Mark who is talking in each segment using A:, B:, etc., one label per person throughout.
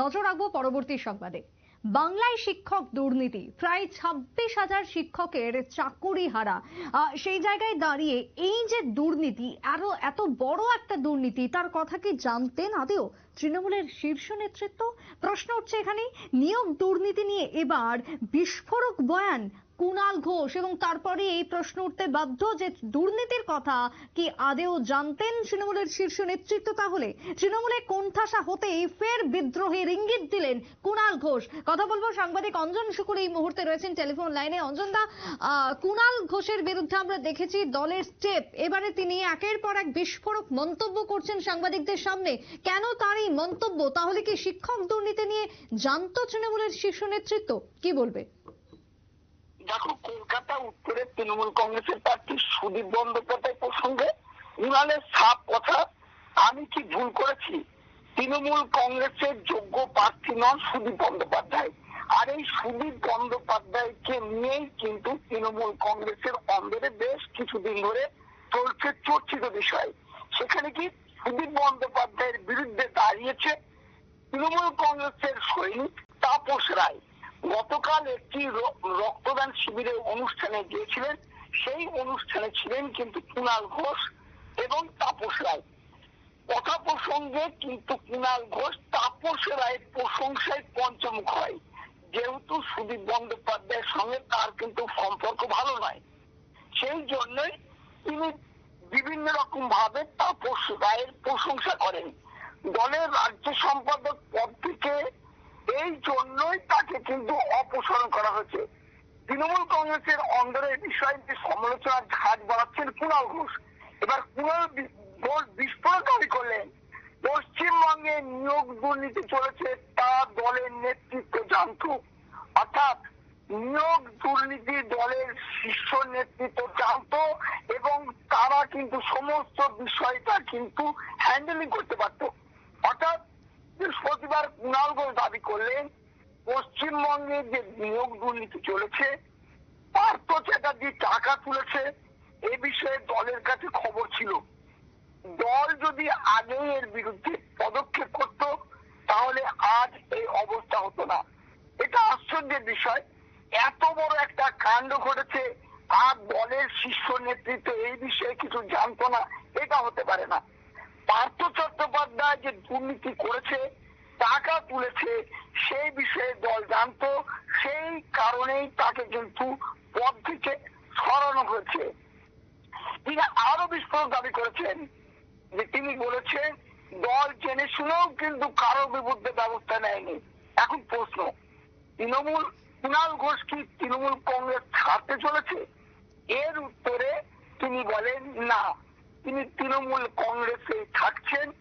A: নজর রাখব পরবর্তী সংবাদে। বাংলায় শিক্ষক দুর্নীতি, প্রায় ছাব্বিশ হাজার শিক্ষকের চাকুরি হারা সেই জায়গায় দাঁড়িয়ে এই যে দুর্নীতি, আরও এত বড় একটা দুর্নীতি, তার কথা কি জানতেন আদেও তৃণমূলের শীর্ষ নেতৃত্ব? প্রশ্ন উঠছে এখানে, নিয়োগ দুর্নীতি নিয়ে এবার বিস্ফোরক বয়ান কুণাল ঘোষ এবং তারপরে এই প্রশ্ন উঠতে বাধ্য যে দুর্নীতির কথা কি আদেও জানতেন তৃণমূলের শীর্ষ নেতৃত্ব তাহলে? তৃণমূলে কোণঠাসা হতেই ফের বিদ্রোহের ইঙ্গিত দিলেন কুণাল ঘোষ। কথা বলব সাংবাদিক অঞ্জন শুকুর এই মুহূর্তে রয়েছেন টেলিফোন লাইনে। অঞ্জন দা কুণাল ঘোষের বিরুদ্ধে আমরা দেখেছি দলের স্টেপ। এবারে তিনি একের পর এক বিস্ফোরক মন্তব্য করছেন সাংবাদিকদের সামনে। কেন তার এই মন্তব্য? তাহলে কি শিক্ষক দুর্নীতি নিয়ে জানতো তৃণমূলের শীর্ষ নেতৃত্ব? কি বলবে?
B: দেখো, কলকাতা, উত্তরে তৃণমূল কংগ্রেসের প্রার্থী সুদীপ বন্দ্যোপাধ্যায় প্রসঙ্গে উনালের সাপ কথা, আমি কি ভুল করেছি? তৃণমূল কংগ্রেসের যোগ্য প্রার্থী নন সুদীপ বন্দ্যোপাধ্যায়। আর এই সুদীপ বন্দ্যোপাধ্যায়কে নিয়েই কিন্তু তৃণমূল কংগ্রেসের অন্দরে বেশ কিছুদিন ধরে চলছে চর্চিত বিষয়। সেখানে কি সুদীপ বন্দ্যোপাধ্যায়ের বিরুদ্ধে দাঁড়িয়েছে তৃণমূল কংগ্রেসের সৈনিক তাপস রায়। গতকাল একটি রক্তদান শিবিরের অনুষ্ঠানে গিয়েছিলেন। সেই অনুষ্ঠানে ছিলেন কিন্তু কুণাল ঘোষ এবং তাপস রায়। কথা প্রসঙ্গে কিন্তু কুণাল ঘোষ তাপস রায়ের প্রশংসায় পঞ্চমুখ হয়। যেহেতু সুদীপ বন্দ্যোপাধ্যায়ের সঙ্গে তার কিন্তু সম্পর্ক ভালো নয়। সেই জন্যই তিনি বিভিন্ন রকম ভাবে তাপস রায়ের প্রশংসা করেন। দলের রাজ্য সম্পাদক পদ থেকে এই জন্যই তাকে কিন্তু অপসারণ করা হয়েছে। তৃণমূল কংগ্রেসের অন্দরে এই বিষয়ে যে সমালোচনার ঝাঁজ বাড়াচ্ছেন কুণাল ঘোষ, এবার কুণাল ঘোষ বিস্ফোরক দাবি করলেন। পশ্চিমবঙ্গে নিয়োগ দুর্নীতি চলেছে, তা দলের নেতৃত্ব জানত। অর্থাৎ নিয়োগ দুর্নীতি দলের শীর্ষ নেতৃত্ব জানত এবং তারা কিন্তু সমস্ত বিষয়টা কিন্তু হ্যান্ডেলিং করতে পারত। অর্থাৎ বৃহস্পতিবার কুণাল ঘোষ দাবি করলেন, পশ্চিমবঙ্গে যে নিয়োগ দুর্নীতি চলেছে, পার্থ চ্যাটার্জি টাকা তুলেছে, এ বিষয়ে দলের কাছে খবর ছিল। দল যদি আগেই এর বিরুদ্ধে পদক্ষেপ করত, তাহলে আজ এই অবস্থা হতো না। এটা আশ্চর্যের বিষয়। এত বড় একটা কাণ্ড ঘটেছে, আর দলের শীর্ষ নেতৃত্ব এই বিষয়ে কিছু জানতো না, এটা হতে পারে না। পার্থ চট্টোপাধ্যায় যে দুর্নীতি করেছে, টাকা তুলেছে, সেই বিষয়ে দল জানতো। সেই কারণেই তাকে কিন্তু পদ থেকে সরানো হয়েছে। তিনি আরও বিস্ফোরক দাবি করেছেন যে তিনি বলেছেন, দল জেনে শুনেও কিন্তু কারও বিরুদ্ধে ব্যবস্থা নেয়নি। এখন প্রশ্ন, তৃণমূল কুণাল ঘোষ কি তৃণমূল কংগ্রেস ছাড়তে চলেছে? এর উত্তরে তিনি বলেন না। তিনি তৃণমূল কংগ্রেসে থাকছেন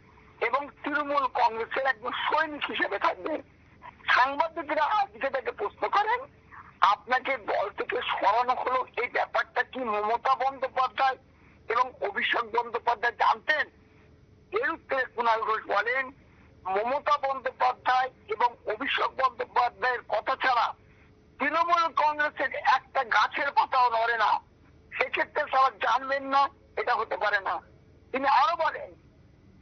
B: এবং তৃণমূল কংগ্রেসের একজন সৈনিক হিসেবে থাকবেন। সাংবাদিকরা আজকে তাকে প্রশ্ন করেন, আপনাকে দল থেকে সরানো হলো এই ব্যাপারটা কি মমতা বন্দ্যোপাধ্যায় এবং অভিষেক বন্দ্যোপাধ্যায় জানতেন এর উত্তরে কুণাল ঘোষ বলেন মমতা বন্দ্যোপাধ্যায় এবং অভিষেক বন্দ্যোপাধ্যায়ের কথা ছাড়া তৃণমূল কংগ্রেসের একটা গাছের পাতাও নড়ে না সেক্ষেত্রে তারা জানবেন না এটা হতে পারে না। তিনি আরও বলেন,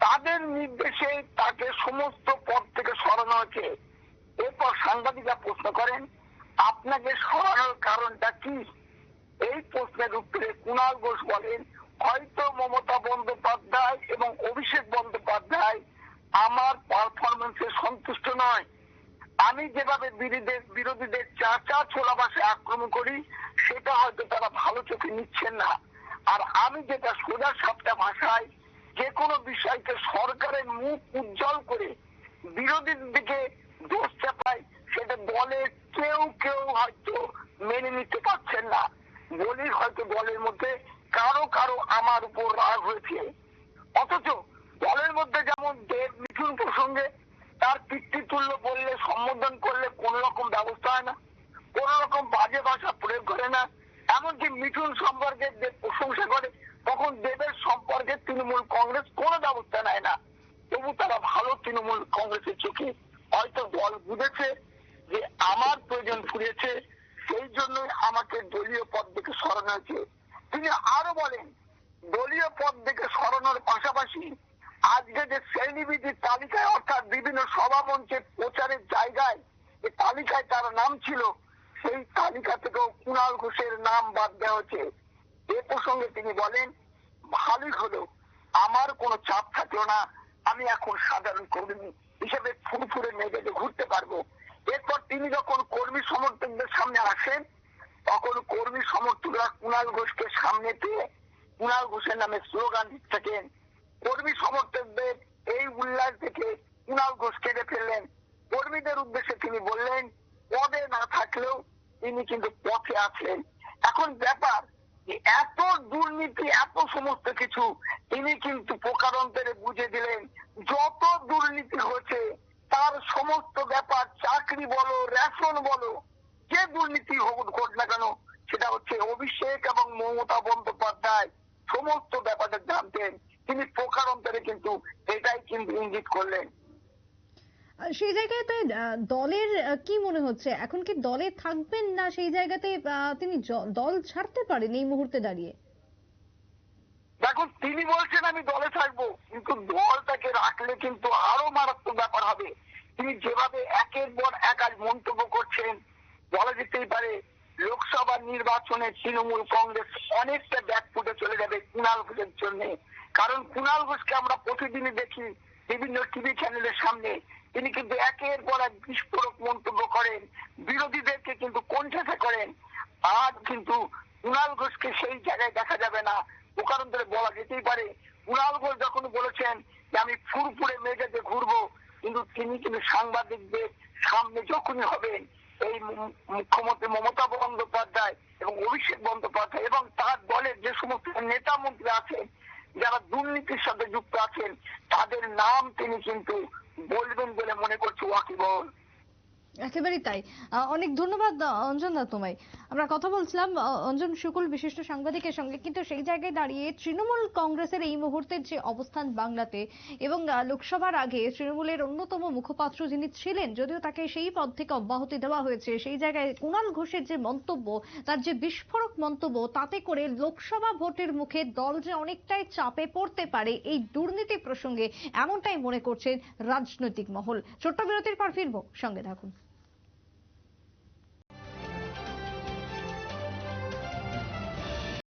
B: তাদের নির্দেশে তাকে সমস্ত পদ থেকে সরানো হয়েছে। এরপর সাংবাদিকরা প্রশ্ন করেন, আপনাকে সরানোর কারণটা কি? এই প্রশ্নের উত্তরে কুণাল ঘোষ বলেন, হয়তো মমতা বন্দ্যোপাধ্যায় এবং অভিষেক বন্দ্যোপাধ্যায় আমার পারফরমেন্সে সন্তুষ্ট নয়। আমি যেভাবে বিরোধীদের বিরোধীদের চাচা ছোলা ভাষে আক্রমণ করি, সেটা হয়তো তারা ভালো চোখে নিচ্ছেন না। আর আমি যেটা সোজা সাপটা ভাষায় যে কোনো বিষয়কে সরকারের মুখ উজ্জ্বল করে বিরোধীর দিকে দোষ চাপাই সেটা দলের কেউ কেউ হয়তো মেনে নিতে পারছেন না। বলেই হয়তো দলের মধ্যে কারও কারও আমার উপর রাগ হয়েছে। অথচ দলের মধ্যে যেমন দেব মিঠুন প্রসঙ্গে তার পিতৃতুল্য বললে সম্বোধন করলে কোন রকম ব্যবস্থা হয় না, কোন রকম বাজে ভাষা প্রয়োগ করে না। এমনকি মিঠুন সম্পর্কে দেব প্রশংসা করে তখন দেবের সম্পর্কে তৃণমূল কংগ্রেস কোনো ব্যবস্থা নেয় না তবু তারা ভালো তৃণমূল কংগ্রেসের চোখে হয়তো দল বুঝেছে যে আমার প্রয়োজন ফুরিয়েছে, সেই জন্যই আমাকে দলীয় পদ থেকে সরানো হয়েছে। তিনি আরও বলেন, দলীয় পদ থেকে সরানোর পাশাপাশি আজকে যে শ্রেণীবিধির তালিকায়, অর্থাৎ বিভিন্ন সভামঞ্চে প্রচারের জায়গায় যে তালিকায় তার নাম ছিল, সেই তালিকা থেকেও কুণাল ঘোষের নাম বাদ দেওয়া হয়েছে। এ প্রসঙ্গে তিনি বলেন, ভালোই হলো। আমার কোনো চাপ থাকল না। আমি এখন সাধারণ কর্মী হিসেবে ফুরফুরে মেজাজে ঘুরতে পারব এরপর তিনি যখন কর্মী সমর্থকদের সামনে আসেন তখন কর্মী সমর্থকরা কুণাল ঘোষকে সামনে পেয়ে কুণাল ঘোষের নামে স্লোগান দিতে থাকেন। কর্মী সমর্থকদের এই উল্লাস দেখে কুণাল ঘোষ কেঁদে ফেললেন। কর্মীদের উদ্দেশ্যে তিনি বললেন, পদে না থাকলেও তিনি কিন্তু পথে আছেন। এখন ব্যাপার এত দুর্নীতি, এত সমস্ত কিছু তিনি কিন্তু প্রকারান্তরে বুঝে দিলেন। যত দুর্নীতি হয়েছে, তার সমস্ত ব্যাপার, চাকরি বলো, রেশন বলো, যে দুর্নীতি হোক না কেন সেটা হচ্ছে অভিষেক এবং মমতা বন্দ্যোপাধ্যায় সমস্ত ব্যাপারটা জানতেন। তিনি প্রকারান্তরে কিন্তু এটাই কিন্তু ইঙ্গিত করলেন।
A: সেই জায়গাতে আহ, দলের কি মনে হচ্ছে? এখন কি দলে থাকবেন না সেই জায়গাতে তিনি দল ছাড়তে পারেন এই মুহূর্তে দাঁড়িয়ে?
B: দেখুন তিনি বলছেন আমি দলে থাকব। কিন্তু দল তাকে রাখলে কিন্তু আরও মারাত্মক ব্যাপার হবে। তিনি যেভাবে একের পর এক আজ মন্তব্য করছেন বলা যেতেই পারে নির্বাচনে তৃণমূল কংগ্রেস অনেকটা ব্যাকফুটে চলে যাবে কুণাল ঘোষের জন্য। কারণ কুণাল ঘোষকে আমরা প্রতিদিনই দেখি বিভিন্ন টিভি চ্যানেলের সামনে। তিনি কিন্তু একের পর এক বিস্ফোরক মন্তব্য করেন। বিরোধীদেরকে কিন্তু কণ্ঠাসা করেন। আজ কিন্তু কুণাল ঘোষকে সেই জায়গায় দেখা যাবে না। প্রকারান্তরে বলা যেতেই পারে কুণাল ঘোষ যখন বলেছেন যে, আমি ফুরফুরে মেজাজে ঘুরবো, কিন্তু তিনি কিন্তু সাংবাদিকদের সামনে যখনই হবেন এই মুখ্যমন্ত্রী মমতা বন্দ্যোপাধ্যায় এবং অভিষেক বন্দ্যোপাধ্যায় এবং তার দলের যে সমস্ত নেতা মন্ত্রী আছেন, যারা দুর্নীতির সাথে যুক্ত আছেন, তাদের নাম তিনি কিন্তু বলবেন বলে মনে করছে, ওয়াকিবহল।
A: একেবারেই তাই। অনেক ধন্যবাদ অঞ্জন দা তোমায়। আমরা কথা বলছিলাম অঞ্জন শুকুল, বিশিষ্ট সাংবাদিকের সঙ্গে। কিন্তু সেই জায়গায় দাঁড়িয়ে তৃণমূল কংগ্রেসের এই মুহূর্তের যে অবস্থান বাংলাতে এবং লোকসভার আগে তৃণমূলের অন্যতম মুখপাত্র যিনি ছিলেন, যদিও তাকে সেই পদ থেকে অব্যাহতি দেওয়া হয়েছে, সেই জায়গায় কুণাল ঘোষের যে মন্তব্য, তার যে বিস্ফোরক মন্তব্য, তাতে করে লোকসভা ভোটের মুখে দল যে অনেকটাই চাপে পড়তে পারে এই দুর্নীতি প্রসঙ্গে এমনটাই মনে করছেন রাজনৈতিক মহল। ছোট্ট বিরতির পর ফিরবো, সঙ্গে থাকুন।